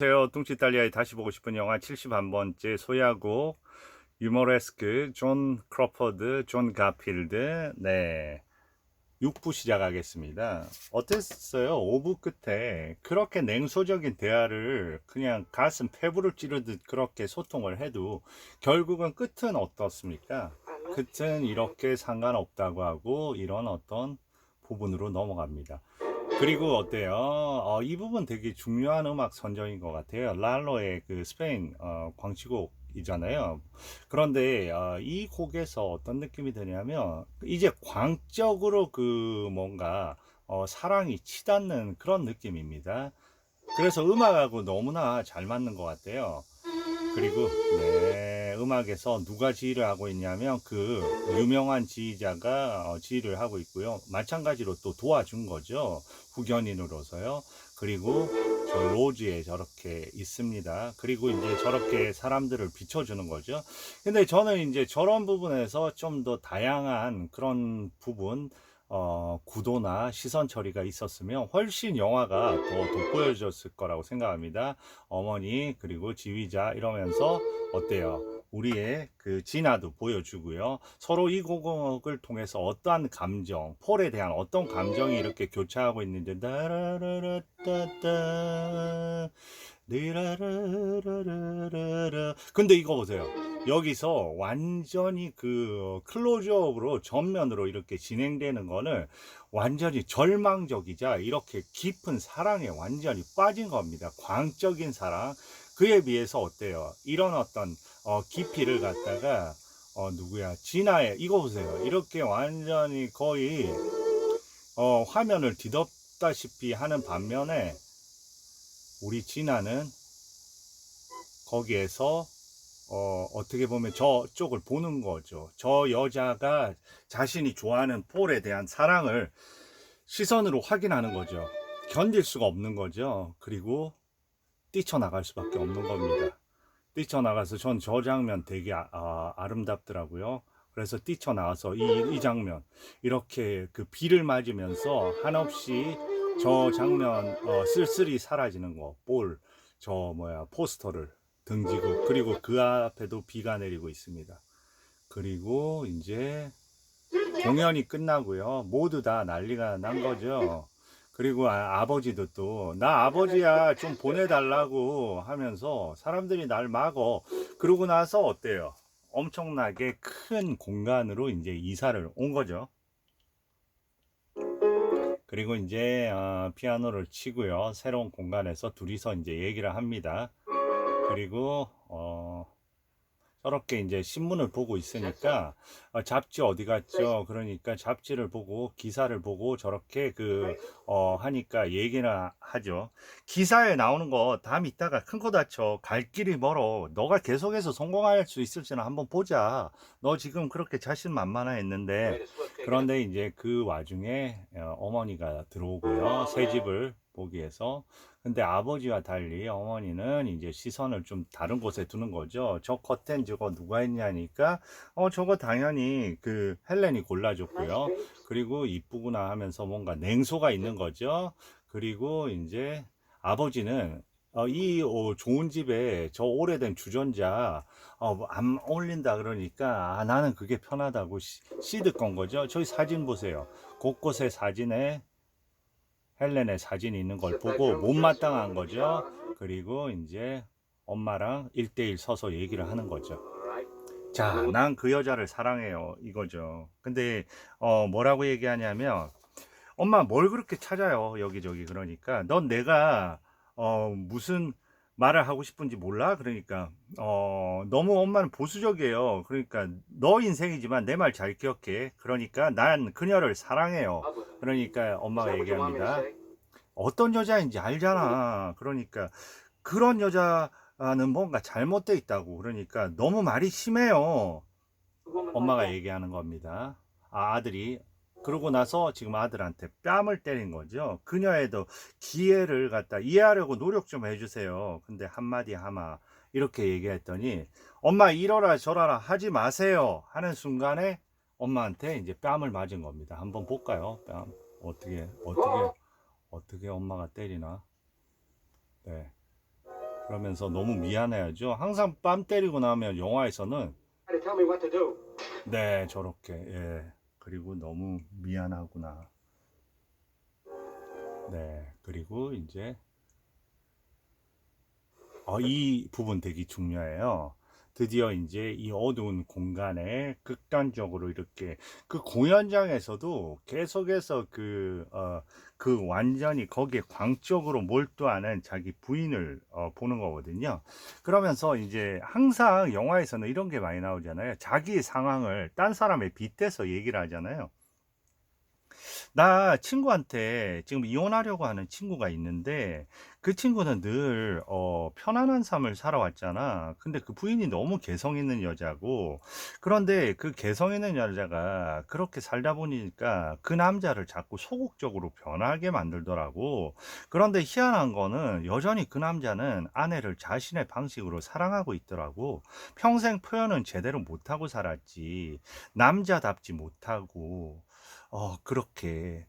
안녕하세요. 뚱치달리아에 다시 보고 싶은 영화 71번째 소야곡 유머레스크 존 크로퍼드 존 가필드 네 6부 시작하겠습니다. 어땠어요? 5부 끝에 그렇게 냉소적인 대화를 그냥 가슴 폐부를 찌르듯 그렇게 소통을 해도 결국은 끝은 어떻습니까? 끝은 이렇게 상관없다고 하고 이런 어떤 부분으로 넘어갑니다. 그리고 어때요? 어, 이 부분 되게 중요한 음악 선정인 것 같아요. 랄로의 그 스페인 어, 광치곡이잖아요. 그런데 어, 이 곡에서 어떤 느낌이 드냐면 이제 광적으로 그 뭔가 어, 사랑이 치닫는 그런 느낌입니다. 그래서 음악하고 너무나 잘 맞는 것 같아요. 그리고 네, 음악에서 누가 지휘를 하고 있냐면 그 유명한 지휘자가 어, 지휘를 하고 있고요. 마찬가지로 또 도와준 거죠. 후견인으로서요. 그리고 저 로즈에 저렇게 있습니다. 그리고 이제 저렇게 사람들을 비춰주는 거죠. 근데 저는 이제 저런 부분에서 좀 더 다양한 그런 부분 어, 구도나 시선 처리가 있었으면 훨씬 영화가 더 돋보여졌을 거라고 생각합니다. 어머니 그리고 지휘자 이러면서 어때요? 우리의 그 진화도 보여주고요. 서로 이 곡을 통해서 어떠한 감정, 폴에 대한 어떤 감정이 이렇게 교차하고 있는데 다라라라따따 근데 이거 보세요. 여기서 완전히 그 클로즈업으로 전면으로 이렇게 진행되는 거는 완전히 절망적이자 이렇게 깊은 사랑에 완전히 빠진 겁니다. 광적인 사랑. 그에 비해서 어때요? 이런 어떤 어, 깊이를 갖다가 어, 누구야? 진아의 이거 보세요. 이렇게 완전히 거의 어, 화면을 뒤덮다시피 하는 반면에 우리 진아는 거기에서 어, 어떻게 보면 저쪽을 보는 거죠. 저 여자가 자신이 좋아하는 폴에 대한 사랑을 시선으로 확인하는 거죠. 견딜 수가 없는 거죠. 그리고 뛰쳐나갈 수밖에 없는 겁니다. 뛰쳐나가서 전 저 장면 되게 아, 아, 아름답더라고요. 그래서 뛰쳐나와서 이, 이 장면 이렇게 그 비를 맞으면서 한없이 저 장면 어, 쓸쓸히 사라지는 거, 볼, 저 뭐야 포스터를 등지고 그리고 그 앞에도 비가 내리고 있습니다. 그리고 이제 공연이 끝나고요. 모두 다 난리가 난 거죠. 그리고 아, 아버지도 또 나 아버지야 좀 보내달라고 하면서 사람들이 날 막어. 그러고 나서 어때요? 엄청나게 큰 공간으로 이제 이사를 온 거죠. 그리고 이제 어, 피아노를 치고요. 새로운 공간에서 둘이서 이제 얘기를 합니다. 그리고 어, 저렇게 이제 신문을 보고 있으니까 어, 잡지 어디 갔죠? 그러니까 잡지를 보고 기사를 보고 저렇게 그 어, 하니까 얘기를 하죠. 기사에 나오는 거 다음 이따가 큰 거 다쳐. 갈 길이 멀어. 너가 계속해서 성공할 수 있을지는 한번 보자. 너 지금 그렇게 자신만만했는데 그런데 이제 그 와중에 어, 어머니가 들어오고요. 새 집을 보기 위해서. 근데 아버지와 달리 어머니는 이제 시선을 좀 다른 곳에 두는 거죠. 저 커튼 저거 누가 했냐니까 어 저거 당연히 그 헬렌이 골라줬고요. 그리고 이쁘구나 하면서 뭔가 냉소가 있는 거죠. 그리고 이제 아버지는 어, 이 어, 좋은 집에 저 오래된 주전자 어, 안 어울린다 그러니까 아, 나는 그게 편하다고 시, 시드 건 거죠. 저희 사진 보세요. 곳곳에 사진에 헬렌의 사진이 있는 걸 보고 못마땅한 거죠. 그리고 이제 엄마랑 1대1 서서 얘기를 하는 거죠. 자, 난 그 여자를 사랑해요. 이거죠. 근데, 어, 뭐라고 얘기하냐면, 엄마 뭘 그렇게 찾아요. 여기저기. 그러니까, 넌 내가, 어, 무슨 말을 하고 싶은지 몰라? 그러니까, 어, 너무 엄마는 보수적이에요. 그러니까, 너 인생이지만 내 말 잘 기억해. 그러니까, 난 그녀를 사랑해요. 그러니까, 엄마가 얘기합니다. 어떤 여자인지 알잖아. 그러니까 그런 여자는 뭔가 잘못돼 있다고. 그러니까 너무 말이 심해요. 엄마가 얘기하는 겁니다. 아, 아들이 그러고 나서 지금 아들한테 뺨을 때린 거죠. 그녀에도 기회를 갖다 이해하려고 노력 좀 해주세요. 근데 한마디 하마 이렇게 얘기했더니 엄마 이러라 저러라 하지 마세요 하는 순간에 엄마한테 이제 뺨을 맞은 겁니다. 한번 볼까요? 뺨 어떻게 어떻게 어떻게 엄마가 때리나? 네. 그러면서 너무 미안해하죠. 항상 뺨 때리고 나면 영화에서는. 네 저렇게 예 그리고 너무 미안하구나. 네 그리고 이제 어, 이 부분 되게 중요해요. 드디어 이제 이 어두운 공간에 극단적으로 이렇게 그 공연장에서도 계속해서 그, 어, 그 완전히 거기에 광적으로 몰두하는 자기 부인을 어, 보는 거거든요. 그러면서 이제 항상 영화에서는 이런 게 많이 나오잖아요. 자기 상황을 딴 사람에 빗대서 얘기를 하잖아요. 나 친구한테 지금 이혼하려고 하는 친구가 있는데 그 친구는 늘 어, 편안한 삶을 살아왔잖아. 근데 그 부인이 너무 개성 있는 여자고 그런데 그 개성 있는 여자가 그렇게 살다 보니까 그 남자를 자꾸 소극적으로 변하게 만들더라고. 그런데 희한한 거는 여전히 그 남자는 아내를 자신의 방식으로 사랑하고 있더라고. 평생 표현은 제대로 못하고 살았지. 남자답지 못하고. 어, 그렇게.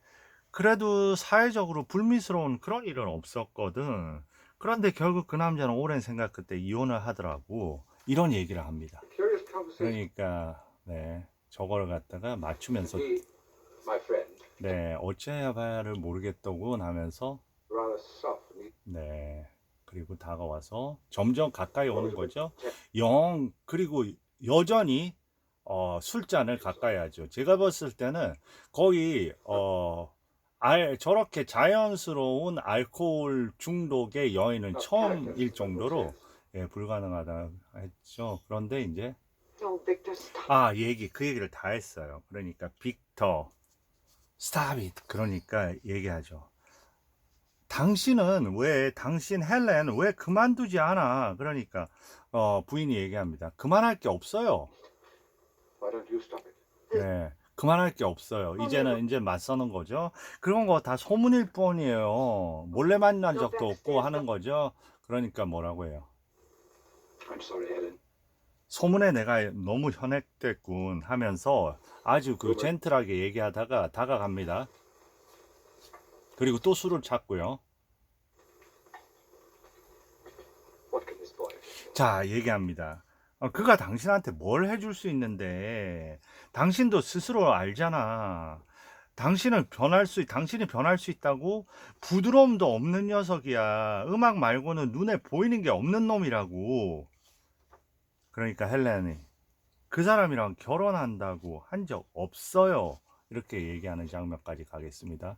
그래도 사회적으로 불미스러운 그런 일은 없었거든. 그런데 결국 그 남자는 오랜 생각 끝에 이혼을 하더라고. 이런 얘기를 합니다. 그러니까, 네. 저거를 갖다가 맞추면서, 네. 어찌해야 봐야를 모르겠더군 하면서. 네. 그리고 다가와서 점점 가까이 오는 거죠. 영, 그리고 여전히, 어, 술잔을 가까이 하죠. 제가 봤을 때는 거의, 어, 알, 저렇게 자연스러운 알코올 중독의 여인은 처음일 정도로 예, 불가능하다 했죠. 그런데 이제 stop. 아 얘기 그 얘기를 다 했어요. 그러니까 빅터 잇 그러니까 얘기하죠. 당신은 왜 당신 헬렌 왜 그만두지 않아? 그러니까 어, 부인이 얘기합니다. 그만할 게 없어요. Why don't you stop it? 네. 그만할 게 없어요. 이제는 이제 맞서는 거죠. 그런 거 다 소문일 뿐이에요. 몰래 만난 적도 없고 하는 거죠. 그러니까 뭐라고 해요. I'm sorry, Helen. 소문에 내가 너무 현혹됐군 하면서 아주 그 젠틀하게 얘기하다가 다가갑니다. 그리고 또 술을 찾고요. 자, 얘기합니다. 어, 그가 당신한테 뭘 해줄 수 있는데, 당신도 스스로 알잖아. 당신은 변할 수, 당신이 변할 수 있다고? 부드러움도 없는 녀석이야. 음악 말고는 눈에 보이는 게 없는 놈이라고. 그러니까 헬렌이 그 사람이랑 결혼한다고 한 적 없어요. 이렇게 얘기하는 장면까지 가겠습니다.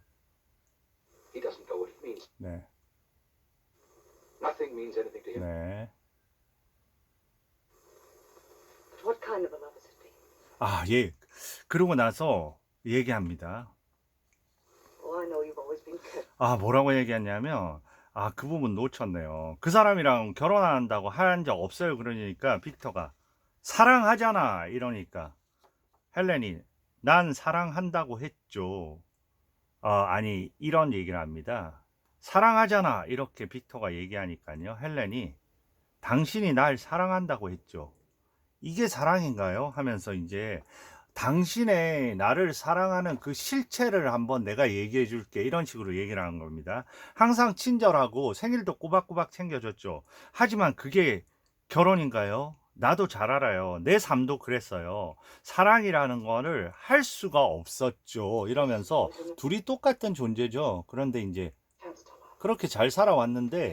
He doesn't know what it means. 네, Nothing means anything to him. 네. What kind of a love has it been? 아, 예. 그러고 나서 얘기합니다. Oh, I know you've always been careful. 아, 뭐라고 얘기했냐면, 아, 그 부분 놓쳤네요. 그 사람이랑 결혼한다고 한 적 없어요. 그러니까, 빅터가. 사랑하잖아. 이러니까. 헬렌이, 난 사랑한다고 했죠. 어, 아니, 이런 얘기를 합니다. 사랑하잖아. 이렇게 빅터가 얘기하니까요. 헬렌이, 당신이 날 사랑한다고 했죠. 이게 사랑인가요? 하면서 이제, 당신의 나를 사랑하는 그 실체를 한번 내가 얘기해 줄게. 이런 식으로 얘기를 하는 겁니다. 항상 친절하고 생일도 꼬박꼬박 챙겨줬죠. 하지만 그게 결혼인가요? 나도 잘 알아요. 내 삶도 그랬어요. 사랑이라는 거를 할 수가 없었죠. 이러면서 둘이 똑같은 존재죠. 그런데 이제. 그렇게 잘 살아왔는데.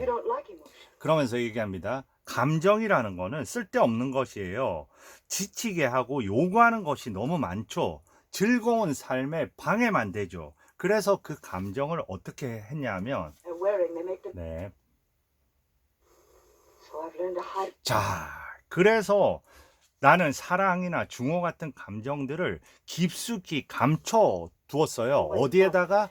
그러면서 얘기합니다. 감정이라는 거는 쓸데없는 것이에요. 지치게 하고 요구하는 것이 너무 많죠. 즐거운 삶에 방해만 되죠. 그래서 그 감정을 어떻게 했냐면. 네. 자, 그래서 나는 사랑이나 중호 같은 감정들을 깊숙이 감춰 두었어요. 어디에다가?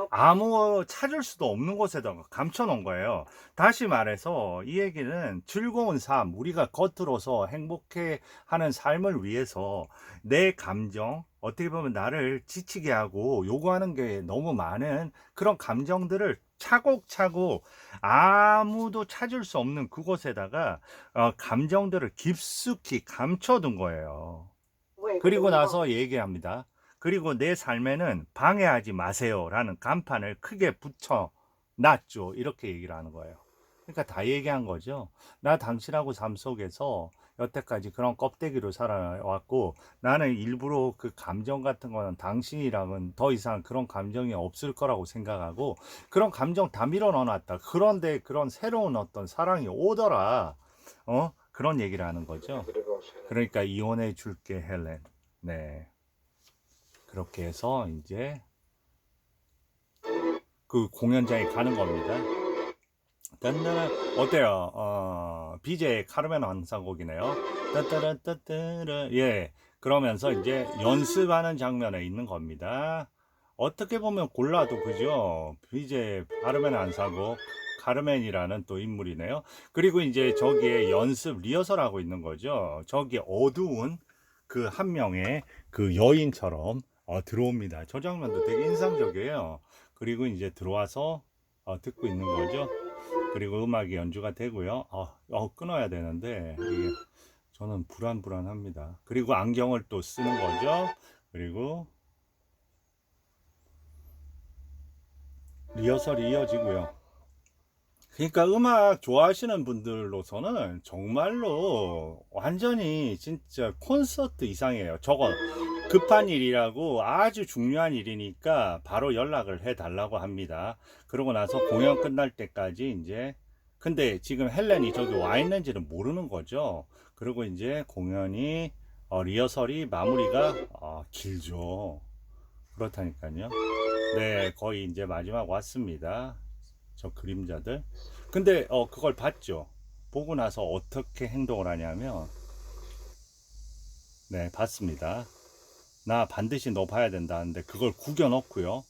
Up. 아무 찾을 수도 없는 곳에다가 감춰 놓은 거예요. 다시 말해서 이 얘기는 즐거운 삶, 우리가 겉으로서 행복해 하는 삶을 위해서 내 감정, 어떻게 보면 나를 지치게 하고 요구하는 게 너무 많은 그런 감정들을 차곡차곡 아무도 찾을 수 없는 그곳에다가 어, 감정들을 깊숙이 감춰둔 거예요. 그리고 나서 얘기합니다. 그리고 내 삶에는 방해하지 마세요라는 간판을 크게 붙여 놨죠. 이렇게 얘기를 하는 거예요. 그러니까 다 얘기한 거죠. 나 당신하고 삶 속에서 여태까지 그런 껍데기로 살아왔고 나는 일부러 그 감정 같은 거는 당신이랑은 더 이상 그런 감정이 없을 거라고 생각하고 그런 감정 다 밀어 넣어놨다. 그런데 그런 새로운 어떤 사랑이 오더라. 어? 그런 얘기를 하는 거죠. Helen. 그러니까 이혼해 줄게 헬렌. 네. 그렇게 해서 이제 그 공연장에 가는 겁니다. 딴따라 어때요? 어, BJ 카르멘 환상곡이네요. 따따라 따따라 예. 그러면서 이제 연습하는 장면에 있는 겁니다. 어떻게 보면 골라도 그죠? BJ 카르멘 환상곡 카르멘이라는 또 인물이네요. 그리고 이제 저기에 연습 리허설 하고 있는 거죠. 저기 어두운 그 한 명의 그 여인처럼 어, 들어옵니다. 저 장면도 되게 인상적이에요. 그리고 이제 들어와서 어, 듣고 있는 거죠. 그리고 음악이 연주가 되고요. 어, 어, 끊어야 되는데 이게 저는 불안불안합니다. 그리고 안경을 또 쓰는 거죠. 그리고 리허설이 이어지고요. 그러니까 음악 좋아하시는 분들로서는 정말로 완전히 진짜 콘서트 이상이에요. 저거 급한 일이라고 아주 중요한 일이니까 바로 연락을 해 달라고 합니다. 그러고 나서 공연 끝날 때까지 이제 근데 지금 헬렌이 저기 와 있는지는 모르는 거죠. 그리고 이제 공연이 어, 리허설이 마무리가 아, 길죠. 그렇다니까요. 네, 거의 이제 마지막 왔습니다. 저 그림자들. 근데 어 그걸 봤죠. 보고 나서 어떻게 행동을 하냐면 네, 봤습니다. 나 반드시 너 봐야 된다는데 그걸 구겨 넣고요.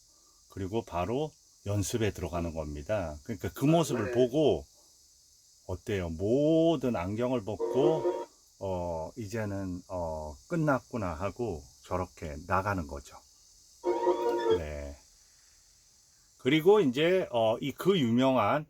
그리고 바로 연습에 들어가는 겁니다. 그러니까 그 모습을 보고 어때요? 모든 안경을 벗고 어 이제는 어 끝났구나 하고 저렇게 나가는 거죠. 네. 그리고 이제 어 이 그 유명한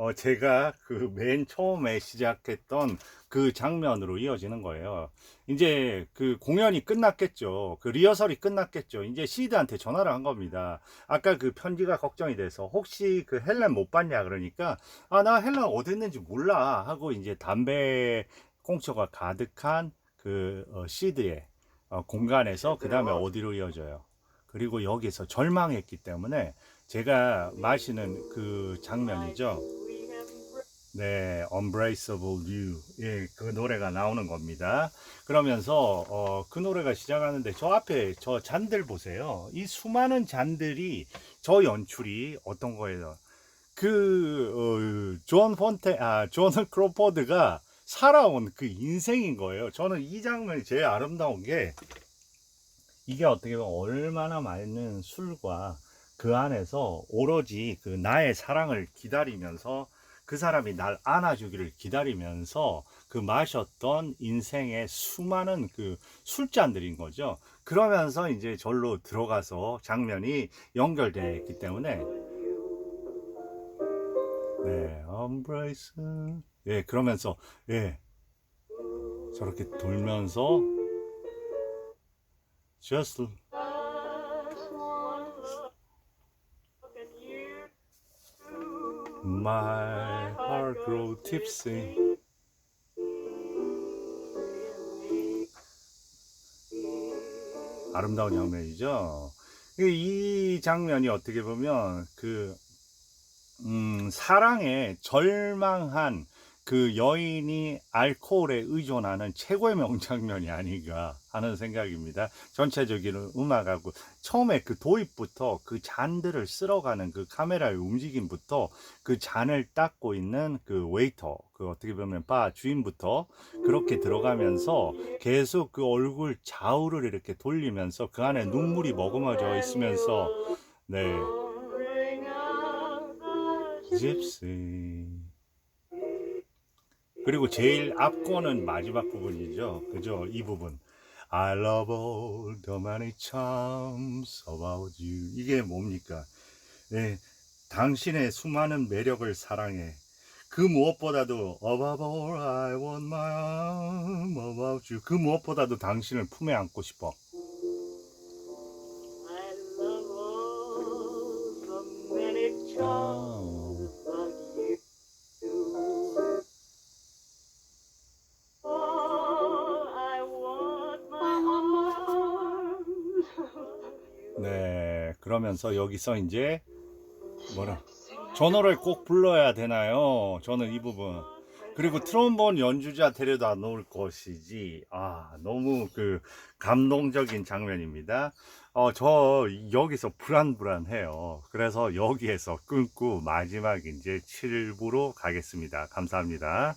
어 제가 그 맨 처음에 시작했던 그 장면으로 이어지는 거예요. 이제 그 공연이 끝났겠죠. 그 리허설이 끝났겠죠. 이제 시드한테 전화를 한 겁니다. 아까 그 편지가 걱정이 돼서 혹시 그 헬렌 못 봤냐 그러니까 아 나 헬렌 어디 있는지 몰라 하고 이제 담배 꽁초가 가득한 그 어, 시드의 어, 공간에서 그 다음에 어디로 이어져요. 그리고 여기서 절망했기 때문에 제가 마시는 그 장면이죠. 네, Unbraceable You. 예, 그 노래가 나오는 겁니다. 그러면서, 어, 그 노래가 시작하는데 저 앞에 저 잔들 보세요. 이 수많은 잔들이 저 연출이 어떤 거예요? 그, 어, 존 폰테, 아, 존 크로포드가 살아온 그 인생인 거예요. 저는 이 장면이 제일 아름다운 게 이게 어떻게 보면 얼마나 많은 술과 그 안에서 오로지 그 나의 사랑을 기다리면서 그 사람이 날 안아주기를 기다리면서 그 마셨던 인생의 수많은 그 술잔들인 거죠. 그러면서 이제 절로 들어가서 장면이 연결되어 있기 때문에. 네, embrace. 예, 그러면서 예, 저렇게 돌면서 just My heart grow tipsy. 아름다운 장면이죠. 이 장면이 어떻게 보면 그 음, 사랑에 절망한 그 여인이 알코올에 의존하는 최고의 명장면이 아닌가 하는 생각입니다. 전체적인 음악하고 처음에 그 도입부터 그 잔들을 쓸어가는 그 카메라의 움직임부터 그 잔을 닦고 있는 그 웨이터, 그 어떻게 보면 바 주인부터 그렇게 들어가면서 계속 그 얼굴 좌우를 이렇게 돌리면서 그 안에 눈물이 머금어져 있으면서 네. 집시 그리고 제일 앞거는 마지막 부분이죠. 그죠? 이 부분. I love all the many charms about you. 이게 뭡니까? 네, 당신의 수많은 매력을 사랑해. 그 무엇보다도 above all I want my arm about you. 그 무엇보다도 당신을 품에 안고 싶어. 그러면서 여기서 이제 뭐라 저 노래 꼭 불러야 되나요? 저는 이 부분. 그리고 트롬본 연주자 데려다 놓을 것이지. 아, 너무 그 감동적인 장면입니다. 어, 저 여기서 불안불안해요. 그래서 여기에서 끊고 마지막 이제 7부로 가겠습니다. 감사합니다.